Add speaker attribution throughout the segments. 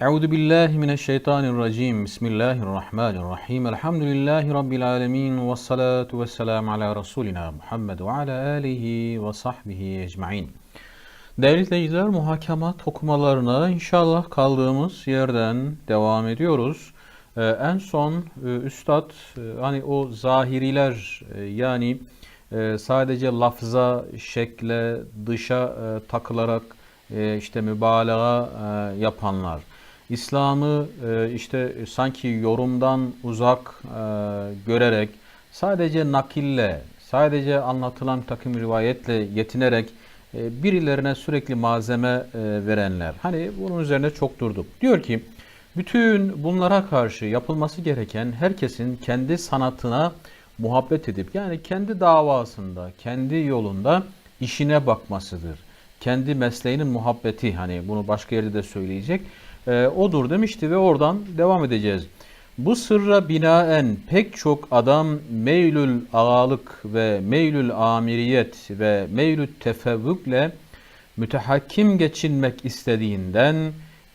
Speaker 1: Euzu billahi mineşşeytanirracim. Bismillahirrahmanirrahim. Elhamdülillahi rabbil alamin ve salatu vesselam ala rasulina Muhammed ve ala alihi ve sahbihi ecmaîn. Değerli izleyiciler, muhakemat okumalarına inşallah kaldığımız yerden devam ediyoruz. Ee, en son e, üstad e, hani o zahiriler e, yani sadece lafza, şekle, dışa takılarak işte mübalağa yapanlar. İslam'ı e, işte sanki yorumdan uzak e, görerek sadece nakille, sadece anlatılan takım rivayetle yetinerek e, birilerine sürekli malzeme e, verenler. Hani bunun üzerine çok durduk. Diyor ki bütün bunlara karşı yapılması gereken herkesin kendi sanatına muhabbet edip yani kendi davasında, kendi yolunda işine bakmasıdır. Kendi mesleğinin muhabbeti hani bunu başka yerde de söyleyecek e, odur demişti ve oradan devam edeceğiz. Bu sırra binaen pek çok adam meylül ağalık ve meylül amiriyet ve meylül tefevvükle mütehakkim geçinmek istediğinden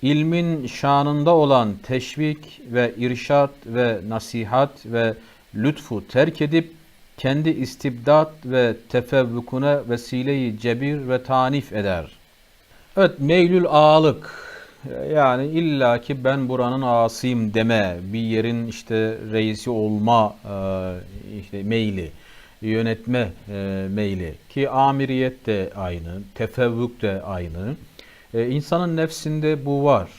Speaker 1: ilmin şanında olan teşvik ve irşat ve nasihat ve lütfu terk edip kendi istibdat ve tefevvüküne vesileyi cebir ve tanif eder. Evet meylül ağalık yani illaki ben buranın ağasıyım deme, bir yerin işte reisi olma e, işte meyli, yönetme e, meyli ki amiriyet de aynı, tefevvük de aynı. E, insanın nefsinde bu var.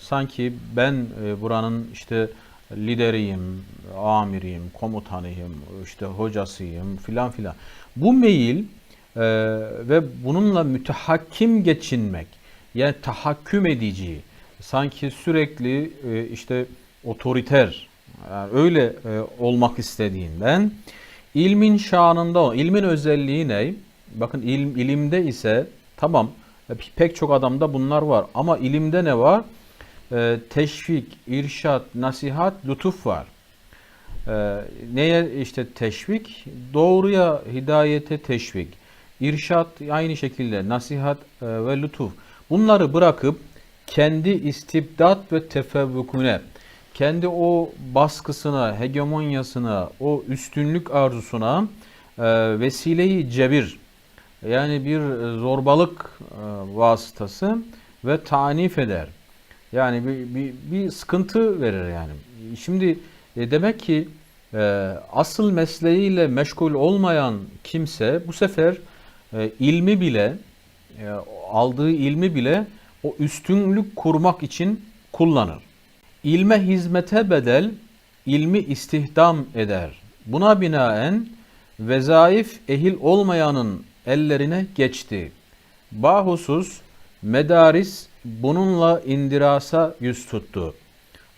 Speaker 1: Sanki ben buranın işte lideriyim, amiriyim, komutanıyım, işte hocasıyım filan filan. Bu meyil ve bununla mütehakkim geçinmek yani tahakküm edici, sanki sürekli e, işte otoriter, yani öyle e, olmak istediğinden ilmin şanında, ilmin özelliği ne? Bakın ilim, ilimde ise tamam e, pek çok adamda bunlar var ama ilimde ne var? E, teşvik, irşat, nasihat, lütuf var. E, neye işte teşvik? Doğruya, hidayete teşvik. İrşat aynı şekilde nasihat e, ve lütuf. Bunları bırakıp kendi istibdat ve tefevvüküne, kendi o baskısına, hegemonyasına, o üstünlük arzusuna e, vesileyi cebir, yani bir zorbalık e, vasıtası ve tanif eder. Yani bir, bir, bir sıkıntı verir yani. Şimdi e, demek ki e, asıl mesleğiyle meşgul olmayan kimse bu sefer e, ilmi bile e, aldığı ilmi bile o üstünlük kurmak için kullanır. İlme hizmete bedel ilmi istihdam eder. Buna binaen vezaif ehil olmayanın ellerine geçti. Bahusus medaris bununla indirasa yüz tuttu.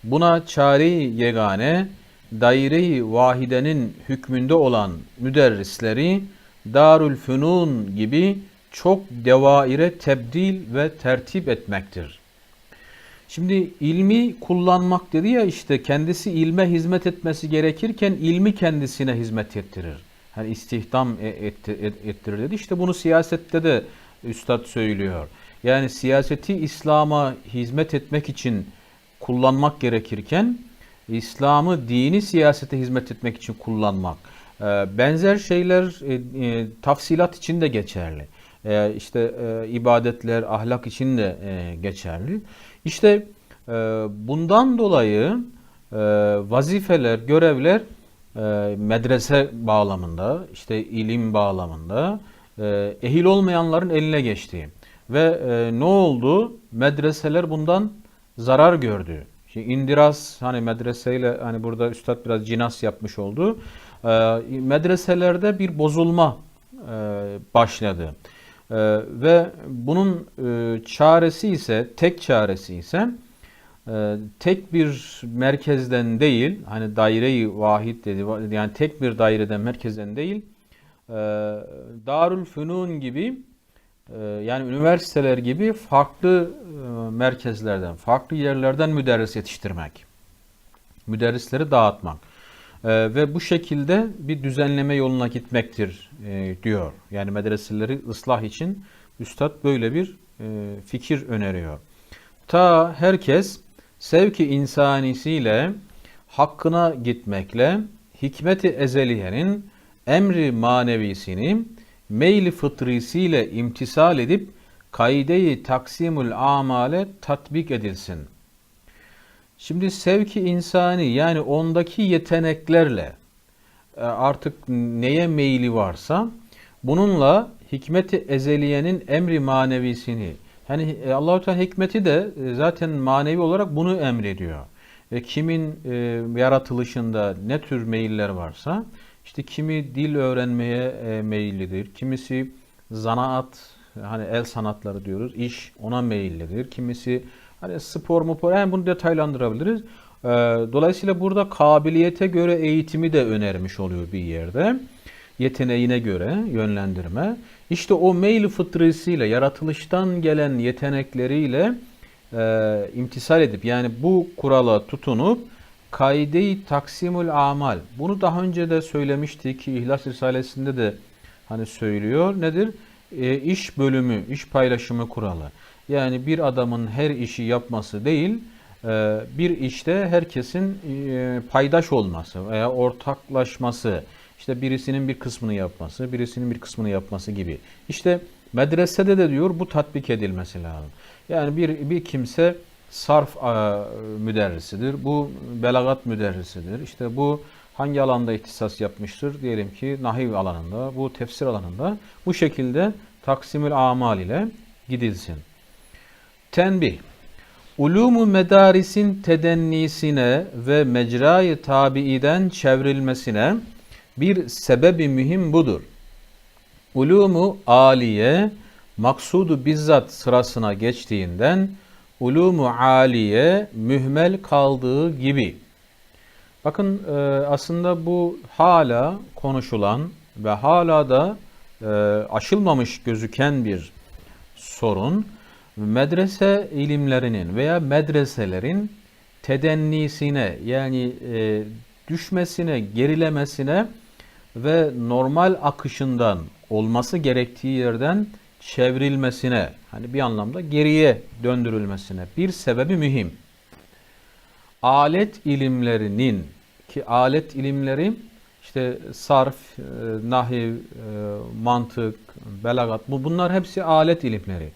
Speaker 1: Buna çare yegane daire-i vahidenin hükmünde olan müderrisleri Darül Fünun gibi çok devaire tebdil ve tertip etmektir. Şimdi ilmi kullanmak dedi ya işte kendisi ilme hizmet etmesi gerekirken ilmi kendisine hizmet ettirir. Hani istihdam e, ettirir dedi. İşte bunu siyasette de üstad söylüyor. Yani siyaseti İslam'a hizmet etmek için kullanmak gerekirken İslam'ı dini siyasete hizmet etmek için kullanmak. E, benzer şeyler e, tafsilat için de geçerli e, işte ibadetler, ahlak için de geçerli. İşte bundan dolayı vazifeler, görevler medrese bağlamında, işte ilim bağlamında ehil olmayanların eline geçti. Ve ne oldu? Medreseler bundan zarar gördü. Şimdi indiras hani medreseyle hani burada üstad biraz cinas yapmış oldu. Medreselerde bir bozulma e, başladı. Ee, ve bunun e, çaresi ise, tek çaresi ise e, tek bir merkezden değil, hani daire-i vahid dedi, yani tek bir daireden merkezden değil, e, Darül Fünun gibi e, yani üniversiteler gibi farklı merkezlerden, farklı yerlerden müderris yetiştirmek. Müderrisleri dağıtmak. E, ve bu şekilde bir düzenleme yoluna gitmektir e, diyor. Yani medreseleri ıslah için Üstad böyle bir e, fikir öneriyor. Ta herkes sevki insanisiyle hakkına gitmekle hikmeti ezeliyenin emri manevisini meyli fıtrisiyle imtisal edip kaideyi taksimül amale tatbik edilsin. Şimdi sevki insani yani ondaki yeteneklerle e, artık neye meyli varsa bununla hikmeti ezeliyenin emri manevisini yani e, Allahu Teala hikmeti de e, zaten manevi olarak bunu emrediyor. E, kimin yaratılışında ne tür meyiller varsa işte kimi dil öğrenmeye meyillidir. Kimisi zanaat hani el sanatları diyoruz. iş ona meyillidir. Kimisi hani spor mu yani bunu detaylandırabiliriz. E, dolayısıyla burada kabiliyete göre eğitimi de önermiş oluyor bir yerde. Yeteneğine göre yönlendirme. İşte o meyli fıtrısıyla, yaratılıştan gelen yetenekleriyle e, imtisal edip yani bu kurala tutunup kaide-i taksimül amal. Bunu daha önce de söylemiştik ki İhlas Risalesi'nde de hani söylüyor. Nedir? E, iş bölümü, iş paylaşımı kuralı. Yani bir adamın her işi yapması değil, e, bir işte herkesin e, paydaş olması veya ortaklaşması, işte birisinin bir kısmını yapması, birisinin bir kısmını yapması gibi. İşte medresede de diyor bu tatbik edilmesi lazım. Yani bir, bir kimse sarf a, müderrisidir, bu belagat müderrisidir. İşte bu hangi alanda ihtisas yapmıştır? Diyelim ki nahiv alanında, bu tefsir alanında. Bu şekilde taksimül amal ile gidilsin. Tenbih. Ulumu medarisin tedennisine ve mecrayı tabiiden çevrilmesine bir sebebi mühim budur. Ulumu aliye maksudu bizzat sırasına geçtiğinden ulumu aliye mühmel kaldığı gibi. Bakın e, aslında bu hala konuşulan ve hala da e, aşılmamış gözüken bir sorun. Medrese ilimlerinin veya medreselerin tedennisine yani e, düşmesine, gerilemesine ve normal akışından olması gerektiği yerden çevrilmesine, hani bir anlamda geriye döndürülmesine bir sebebi mühim. Alet ilimlerinin ki alet ilimleri işte sarf, e, nahiv, e, mantık, belagat bu bunlar hepsi alet ilimleri.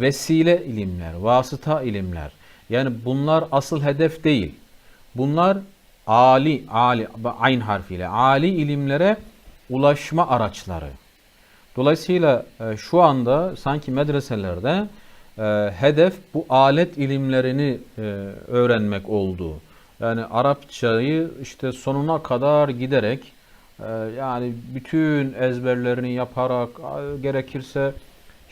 Speaker 1: Vesile ilimler, vasıta ilimler. Yani bunlar asıl hedef değil. Bunlar ali, ali, ayn harfiyle ali ilimlere ulaşma araçları. Dolayısıyla e, şu anda sanki medreselerde e, hedef bu alet ilimlerini e, öğrenmek oldu. Yani Arapçayı işte sonuna kadar giderek yani bütün ezberlerini yaparak gerekirse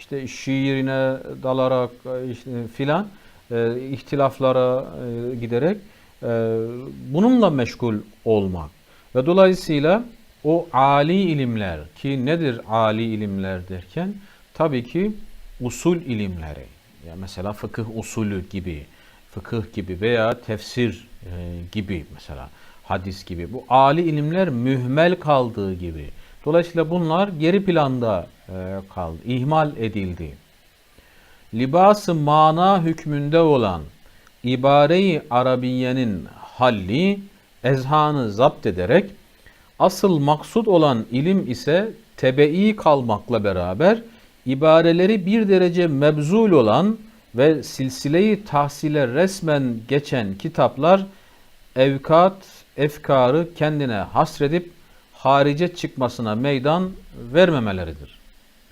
Speaker 1: işte şiirine dalarak e, işte filan e, ihtilaflara e, giderek e, bununla meşgul olmak. Ve dolayısıyla o ali ilimler ki nedir ali ilimler derken tabii ki usul ilimleri. Yani mesela fıkıh usulü gibi, fıkıh gibi veya tefsir e, gibi mesela hadis gibi. Bu ali ilimler mühmel kaldığı gibi. Dolayısıyla bunlar geri planda kaldı, ihmal edildi. Libası mana hükmünde olan ibare-i Arabiyenin halli ezhanı zapt ederek Asıl maksud olan ilim ise tebe'i kalmakla beraber ibareleri bir derece mebzul olan ve silsileyi tahsile resmen geçen kitaplar evkat, efkarı kendine hasredip harice çıkmasına meydan vermemeleridir.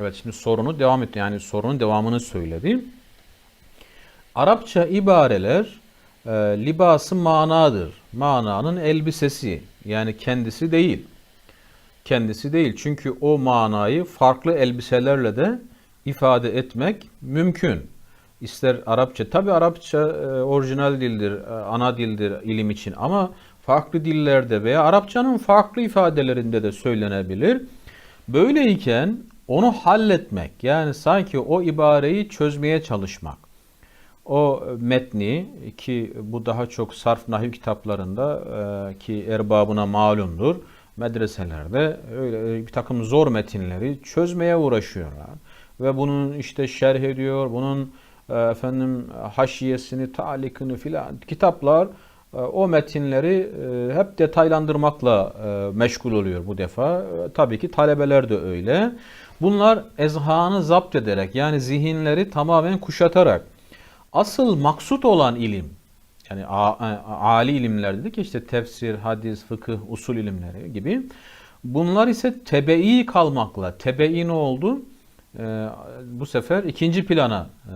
Speaker 1: Evet şimdi sorunu devam etti. Yani sorunun devamını söyledi. Arapça ibareler e, libası manadır. Mananın elbisesi yani kendisi değil. Kendisi değil. Çünkü o manayı farklı elbiselerle de ifade etmek mümkün. İster Arapça, tabi Arapça e, orijinal dildir, e, ana dildir ilim için ama farklı dillerde veya Arapçanın farklı ifadelerinde de söylenebilir. Böyleyken onu halletmek yani sanki o ibareyi çözmeye çalışmak o metni ki bu daha çok sarf nahiv kitaplarında e, ki erbabına malumdur. Medreselerde öyle bir takım zor metinleri çözmeye uğraşıyorlar. Ve bunun işte şerh ediyor, bunun e, efendim haşiyesini, talikini filan kitaplar e, o metinleri e, hep detaylandırmakla e, meşgul oluyor bu defa. E, Tabii ki talebeler de öyle. Bunlar ezhanı zapt ederek yani zihinleri tamamen kuşatarak asıl maksut olan ilim yani ali ilimler dedik işte tefsir, hadis, fıkıh, usul ilimleri gibi. Bunlar ise tebe'i kalmakla. Tebe'i ne oldu? Ee, bu sefer ikinci plana e,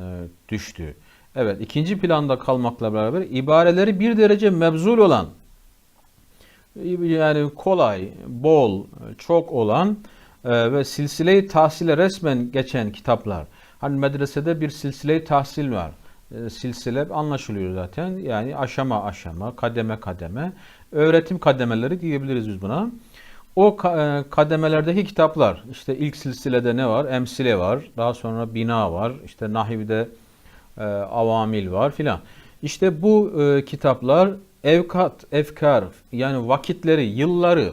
Speaker 1: düştü. Evet ikinci planda kalmakla beraber ibareleri bir derece mebzul olan yani kolay, bol, çok olan e, ve silsile-i tahsile resmen geçen kitaplar. Hani medresede bir silsile-i tahsil var. E, silsile anlaşılıyor zaten. Yani aşama aşama, kademe kademe, öğretim kademeleri diyebiliriz biz buna. O e, kademelerdeki kitaplar, işte ilk silsilede ne var? Emsile var, daha sonra bina var, işte nahivde e, avamil var filan. İşte bu e, kitaplar evkat, efkar yani vakitleri, yılları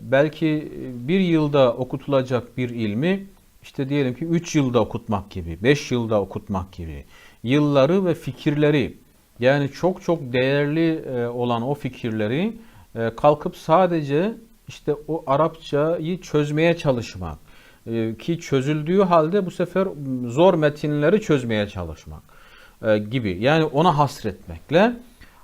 Speaker 1: belki bir yılda okutulacak bir ilmi işte diyelim ki 3 yılda okutmak gibi, 5 yılda okutmak gibi yılları ve fikirleri yani çok çok değerli e, olan o fikirleri e, kalkıp sadece işte o Arapçayı çözmeye çalışmak e, ki çözüldüğü halde bu sefer zor metinleri çözmeye çalışmak gibi yani ona hasretmekle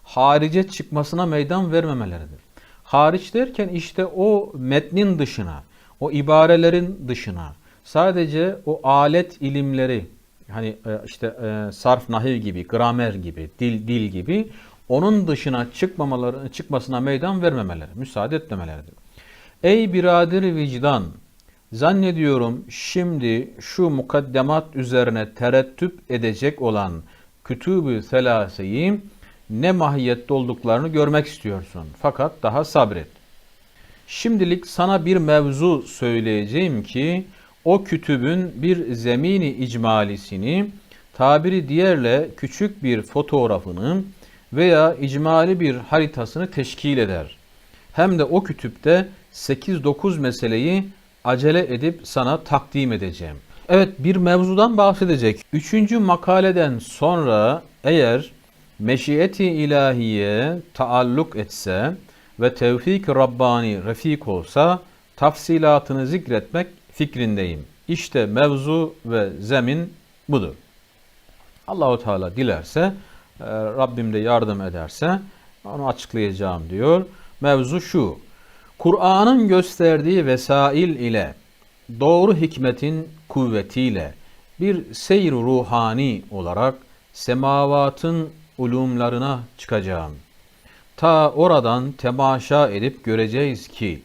Speaker 1: harice çıkmasına meydan vermemeleridir. Hariç derken işte o metnin dışına, o ibarelerin dışına sadece o alet ilimleri hani e, işte e, sarf nahiv gibi, gramer gibi, dil dil gibi onun dışına çıkmamaları çıkmasına meydan vermemeleri, müsaade etmemeleridir. Ey birader vicdan, zannediyorum şimdi şu mukaddemat üzerine terettüp edecek olan kütübü selaseyi ne mahiyette olduklarını görmek istiyorsun. Fakat daha sabret. Şimdilik sana bir mevzu söyleyeceğim ki o kütübün bir zemini icmalisini tabiri diğerle küçük bir fotoğrafını veya icmali bir haritasını teşkil eder. Hem de o kütüpte 8-9 meseleyi acele edip sana takdim edeceğim. Evet bir mevzudan bahsedecek. Üçüncü makaleden sonra eğer meşiyeti ilahiye taalluk etse ve tevfik Rabbani refik olsa tafsilatını zikretmek fikrindeyim. İşte mevzu ve zemin budur. Allahu Teala dilerse, e, Rabbim de yardım ederse onu açıklayacağım diyor. Mevzu şu. Kur'an'ın gösterdiği vesail ile doğru hikmetin kuvvetiyle bir seyr ruhani olarak semavatın ulumlarına çıkacağım. Ta oradan temaşa edip göreceğiz ki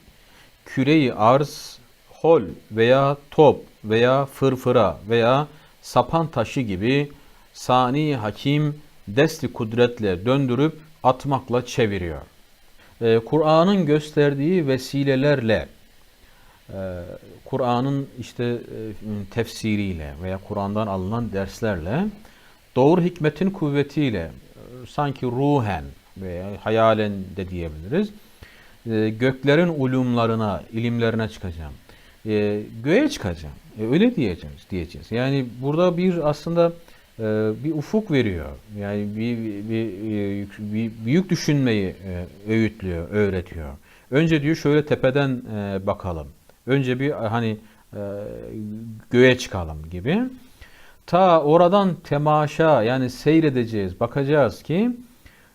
Speaker 1: küreyi arz hol veya top veya fırfıra veya sapan taşı gibi sani hakim desti kudretle döndürüp atmakla çeviriyor. Ee, Kur'an'ın gösterdiği vesilelerle e, Kur'an'ın işte e, tefsiriyle veya Kur'an'dan alınan derslerle doğru hikmetin kuvvetiyle e, sanki ruhen veya hayalen de diyebiliriz e, göklerin ulumlarına, ilimlerine çıkacağım. E, göğe çıkacağım. Öyle diyeceğiz, diyeceğiz. Yani burada bir aslında bir ufuk veriyor. Yani bir, bir, bir, bir büyük düşünmeyi öğütlüyor, öğretiyor. Önce diyor şöyle tepeden bakalım. Önce bir hani göğe çıkalım gibi. Ta oradan temaşa yani seyredeceğiz, bakacağız ki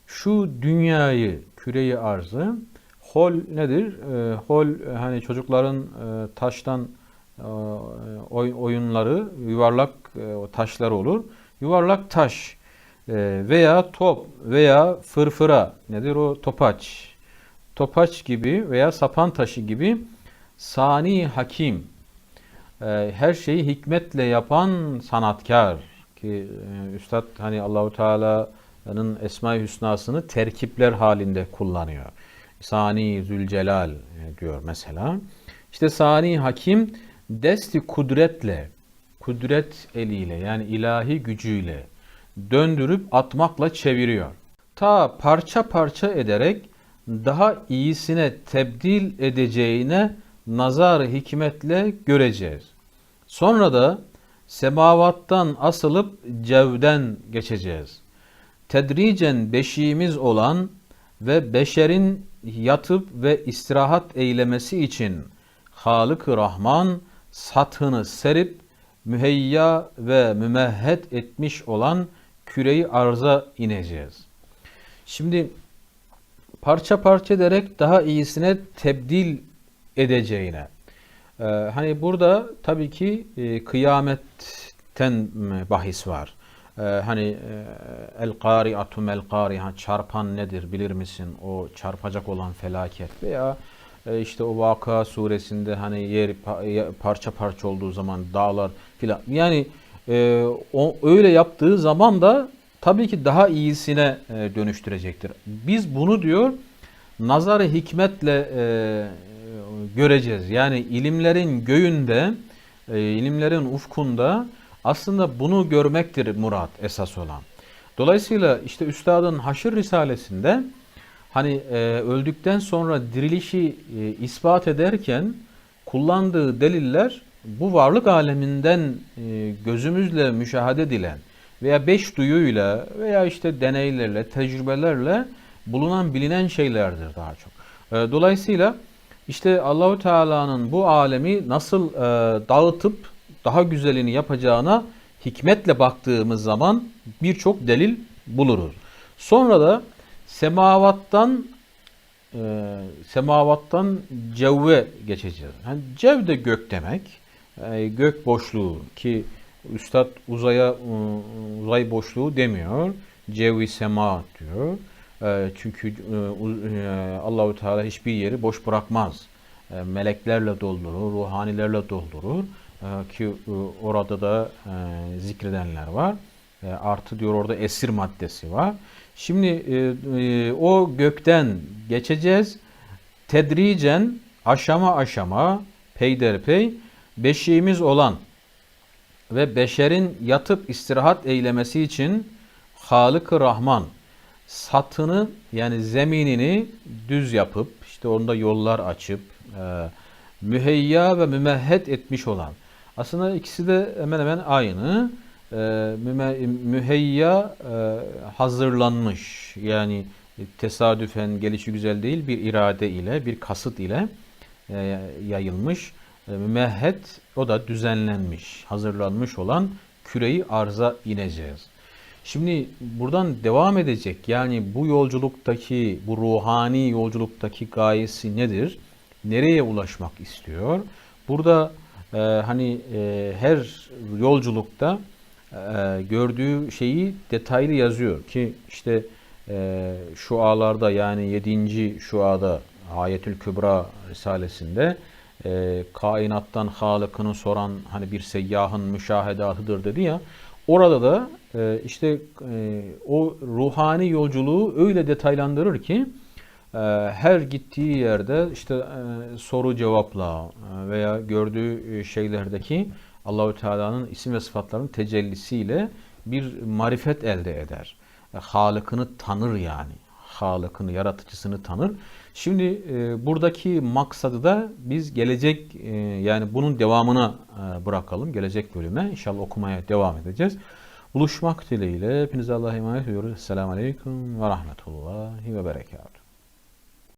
Speaker 1: şu dünyayı, küreyi arzı hol nedir? E, hol hani çocukların e, taştan e, oy, oyunları yuvarlak e, taşlar olur. Yuvarlak taş e, veya top veya fırfıra nedir o topaç. Topaç gibi veya sapan taşı gibi sani hakim her şeyi hikmetle yapan sanatkar ki e, üstad hani Allahu Teala'nın Esma-i Hüsna'sını terkipler halinde kullanıyor. Sani Zülcelal e, diyor mesela. İşte Sani Hakim desti kudretle, kudret eliyle yani ilahi gücüyle döndürüp atmakla çeviriyor. Ta parça parça ederek daha iyisine tebdil edeceğine nazar hikmetle göreceğiz. Sonra da semavattan asılıp cevden geçeceğiz. Tedricen beşiğimiz olan ve beşerin yatıp ve istirahat eylemesi için Halık-ı Rahman sathını serip müheyya ve mümehhet etmiş olan küreyi arza ineceğiz. Şimdi parça parça ederek daha iyisine tebdil edeceğine. Ee, hani burada tabii ki e, kıyametten bahis var. Ee, hani e, el qari'atu mel qari'a çarpan nedir bilir misin? O çarpacak olan felaket veya e, işte o Vaka suresinde hani yer parça parça olduğu zaman dağlar filan. Yani o öyle yaptığı zaman da tabii ki daha iyisine dönüştürecektir. Biz bunu diyor nazarı hikmetle göreceğiz. Yani ilimlerin göğünde, e, ilimlerin ufkunda aslında bunu görmektir murat esas olan. Dolayısıyla işte Üstad'ın Haşr Risalesinde hani e, öldükten sonra dirilişi e, ispat ederken kullandığı deliller bu varlık aleminden e, gözümüzle müşahede edilen veya beş duyuyla veya işte deneylerle, tecrübelerle bulunan bilinen şeylerdir daha çok. E, dolayısıyla işte Allahu Teala'nın bu alemi nasıl e, dağıtıp daha güzelini yapacağına hikmetle baktığımız zaman birçok delil buluruz. Sonra da semavattan e, semavattan cevve geçeceğiz. Yani cev de gök demek. E, gök boşluğu ki Üstad uzaya e, uzay boşluğu demiyor. Cevvi sema diyor. E, çünkü e, e, Allahu Teala hiçbir yeri boş bırakmaz. E, meleklerle doldurur, ruhanilerle doldurur. E, ki e, orada da zikredenler var. Artı diyor orada esir maddesi var. Şimdi o gökten geçeceğiz. Tedricen aşama aşama peyderpey beşiğimiz olan ve beşerin yatıp istirahat eylemesi için Halık-ı Rahman satını yani zeminini düz yapıp işte onda yollar açıp e, müheyya ve mümehhet etmiş olan. Aslında ikisi de hemen hemen aynı. E, müheyya e, hazırlanmış yani tesadüfen gelişi güzel değil bir irade ile bir kasıt ile e, yayılmış. E, mümehhet o da düzenlenmiş, hazırlanmış olan küreyi arza ineceğiz. Şimdi buradan devam edecek. Yani bu yolculuktaki, bu ruhani yolculuktaki gayesi nedir? Nereye ulaşmak istiyor? Burada e, hani e, her yolculukta e, gördüğü şeyi detaylı yazıyor ki işte e, şualarda yani 7. şuada Ayetül Kübra Risalesinde e, kainattan Halık'ını soran hani bir seyyahın müşahedatıdır dedi ya orada da e, işte e, o ruhani yolculuğu öyle detaylandırır ki e, her gittiği yerde işte e, soru cevapla e, veya gördüğü e, şeylerdeki Allahü Teala'nın isim ve sıfatlarının tecellisiyle bir marifet elde eder. E, Halık'ını tanır yani. Halık'ını, yaratıcısını tanır. Şimdi e, buradaki maksadı da biz gelecek e, yani bunun devamına e, bırakalım. Gelecek bölüme inşallah okumaya devam edeceğiz. Buluşmak dileğiyle hepinize Allah'a emanet ediyoruz. Esselamu Aleyküm ve Rahmetullahi ve Berekatuhu.